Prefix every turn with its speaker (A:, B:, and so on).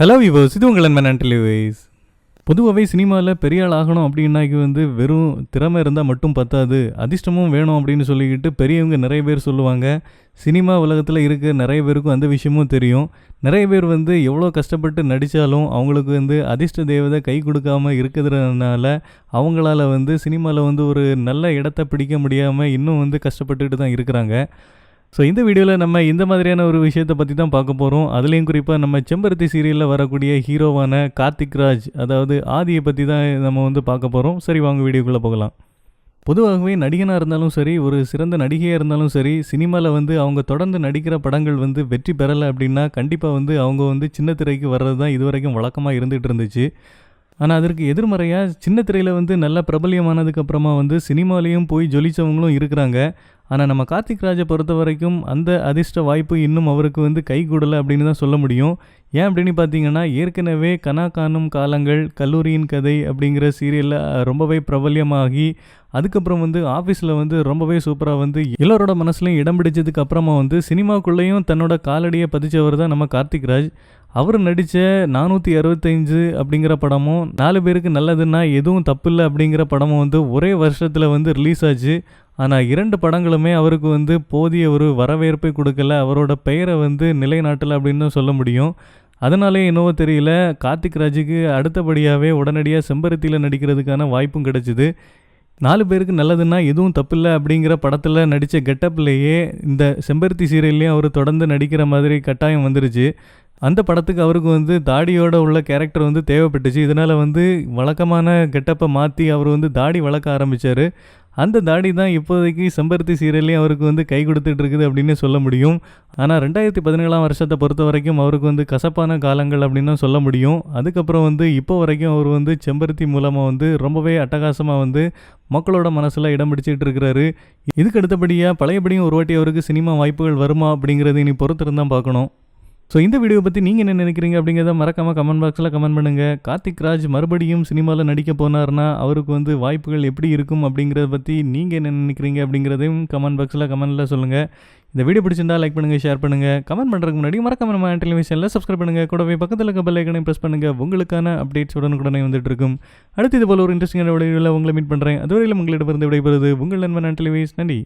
A: Hello விவோஸ் இது உங்கள் நண்பன் பொதுவாகவே சினிமாவில் பெரிய ஆள் ஆகணும் அப்படின்னாக்கி வந்து வெறும் திறமை இருந்தால் மட்டும் பத்தாது. அதிர்ஷ்டமும் வேணும் அப்படின்னு சொல்லிக்கிட்டு பெரியவங்க நிறைய பேர் சொல்லுவாங்க. சினிமா உலகத்தில் இருக்க நிறைய பேருக்கும் அந்த விஷயமும் தெரியும். நிறைய பேர் வந்து எவ்வளோ கஷ்டப்பட்டு நடித்தாலும் அவங்களுக்கு வந்து அதிர்ஷ்ட தேவதை கை கொடுக்காம இருக்கிறதுனால அவங்களால வந்து சினிமாவில் வந்து ஒரு நல்ல இடத்த பிடிக்க முடியாமல் இன்னும் வந்து கஷ்டப்பட்டுக்கிட்டு தான் இருக்கிறாங்க. ஸோ இந்த வீடியோவில் நம்ம இந்த மாதிரியான ஒரு விஷயத்தை பற்றி தான் பார்க்க போகிறோம் அதுலேயும் குறிப்பாக நம்ம செம்பருத்தி சீரியலில் வரக்கூடிய ஹீரோவான கார்த்திக் ராஜ் அதாவது ஆதியை பற்றி தான் நம்ம வந்து பார்க்க போகிறோம் சரி வாங்க வீடியோக்குள்ளே போகலாம். பொதுவாகவே நடிகனாக இருந்தாலும் சரி ஒரு சிறந்த நடிகையாக இருந்தாலும் சரி சினிமாவில் வந்து அவங்க தொடர்ந்து நடிக்கிற படங்கள் வந்து வெற்றி பெறலை அப்படின்னா கண்டிப்பாக வந்து அவங்க வந்து சின்ன திரைக்கு வர்றது தான் இதுவரைக்கும் வழக்கமாக இருந்துகிட்டு இருந்துச்சு. ஆனால் அதற்கு எதிர்மறையாக சின்ன திரையில் வந்து நல்லா பிரபல்யமானதுக்கு அப்புறமா வந்து சினிமாலேயும் போய் ஜொலிச்சவங்களும் இருக்கிறாங்க. ஆனால் நம்ம கார்த்திக் ராஜை பொறுத்த வரைக்கும் அந்த அதிர்ஷ்ட வாய்ப்பு இன்னும் அவருக்கு வந்து கை கூடலை அப்படின்னு தான் சொல்ல முடியும். ஏன் அப்படின்னு பார்த்தீங்கன்னா ஏற்கனவே கனா காணும் காலங்கள் கல்லூரியின் கதை அப்படிங்கிற சீரியலில் ரொம்பவே பிரபல்யமாகி அதுக்கப்புறம் வந்து ஆஃபீஸில் வந்து ரொம்பவே சூப்பராக வந்து எல்லோரோட மனசுலையும் இடம் பிடிச்சதுக்கு அப்புறமா வந்து சினிமாக்குள்ளேயும் தன்னோட காலடியை பதிச்சவர் தான் நம்ம கார்த்திக் ராஜ். அவர் நடித்த நானூற்றி அறுபத்தஞ்சு அப்படிங்கிற படமும் நாலு பேருக்கு நல்லதுன்னா எதுவும் தப்பில்லை அப்படிங்கிற படமும் வந்து ஒரே வருஷத்தில் வந்து ரிலீஸ் ஆச்சு. ஆனால் இரண்டு படங்களுமே அவருக்கு வந்து போதிய ஒரு வரவேற்பை கொடுக்கல. அவரோட பெயரை வந்து நிலைநாட்டலை அப்படின்னு தான் சொல்ல முடியும். அதனாலே என்னவோ தெரியல கார்த்திக் ராஜுக்கு அடுத்தபடியாகவே உடனடியாக செம்பருத்தியில் நடிக்கிறதுக்கான வாய்ப்பும் கிடைச்சிது. நாலு பேருக்கு நல்லதுன்னா எதுவும் தப்பில்லை அப்படிங்கிற படத்தில் நடித்த கெட்டப்லேயே இந்த செம்பருத்தி சீரியல்லையும் அவர் தொடர்ந்து நடிக்கிற மாதிரி கட்டாயம் வந்துருச்சு. அந்த படத்துக்கு அவருக்கு வந்து தாடியோட உள்ள கேரக்டர் வந்து தேவைப்பட்டுச்சு. இதனால் வந்து வழக்கமான கெட்டப்பை மாற்றி அவர் வந்து தாடி வளர்க்க ஆரம்பித்தார் அந்த தாடி தான் இப்போதைக்கு செம்பருத்தி சீரியல்லையும் அவருக்கு வந்து கை கொடுத்துட்டு இருக்குது அப்படின்னு சொல்ல முடியும். ஆனால் ரெண்டாயிரத்தி பதினேழாம் வருஷத்தை பொறுத்த வரைக்கும் அவருக்கு வந்து கசப்பான காலங்கள் அப்படின்னு தான் சொல்ல முடியும். அதுக்கப்புறம் வந்து இப்போ வரைக்கும் அவர் வந்து செம்பருத்தி மூலமாக வந்து ரொம்பவே அட்டகாசமாக வந்து மக்களோட மனசில் இடம் பிடிச்சிட்டு இருக்கிறாரு. இதுக்கு அடுத்தபடியாக பழையபடியும் ஒரு வாட்டி அவருக்கு சினிமா வாய்ப்புகள் வருமா அப்படிங்கிறது இனி பொறுத்திருந்தான் பார்க்கணும். ஸோ இந்த வீடியோ பற்றி நீங்கள் என்ன நினைக்கிறீங்க அப்படிங்கிறத மறக்காமல் கமெண்ட் பாக்ஸில் கமெண்ட் பண்ணுங்கள் கார்த்திக் ராஜ் மறுபடியும் சினிமாவில் நடிக்க போனார்னா அவருக்கு வந்து வாய்ப்புகள் எப்படி இருக்கும் அப்படிங்கிறத பற்றி நீங்கள் என்ன நினைக்கிறீங்க அப்படிங்கிறதையும் கமெண்ட் பாக்ஸில் கமெண்ட்டில் சொல்லுங்கள் இந்த வீடியோ பிடிச்சிருந்தா லைக் பண்ணுங்கள் ஷேர் பண்ணுங்கள் கமெண்ட் பண்ணுறதுக்கு முன்னாடி மறக்காம நம்ம டெலிவிஷனில் சப்ஸ்கிரைப் பண்ணுங்கள் கூடவே பக்கத்தில் இருக்க பெல் ஐக்கனையும் ப்ரெஸ் பண்ணுங்கள் உங்களுக்கான அப்டேட்ஸ் உடனுக்குடனே வந்துட்டு இருக்கும். அடுத்து இது போல ஒரு இன்ட்ரெஸ்டிங்கான வீடியோவில் உங்களை மீட் பண்ணுறேன் அதுவரையிலும் உங்களிடமிருந்து விடைபெறுது உங்கள் நண்பன் டெலிவிஷன் நன்றி.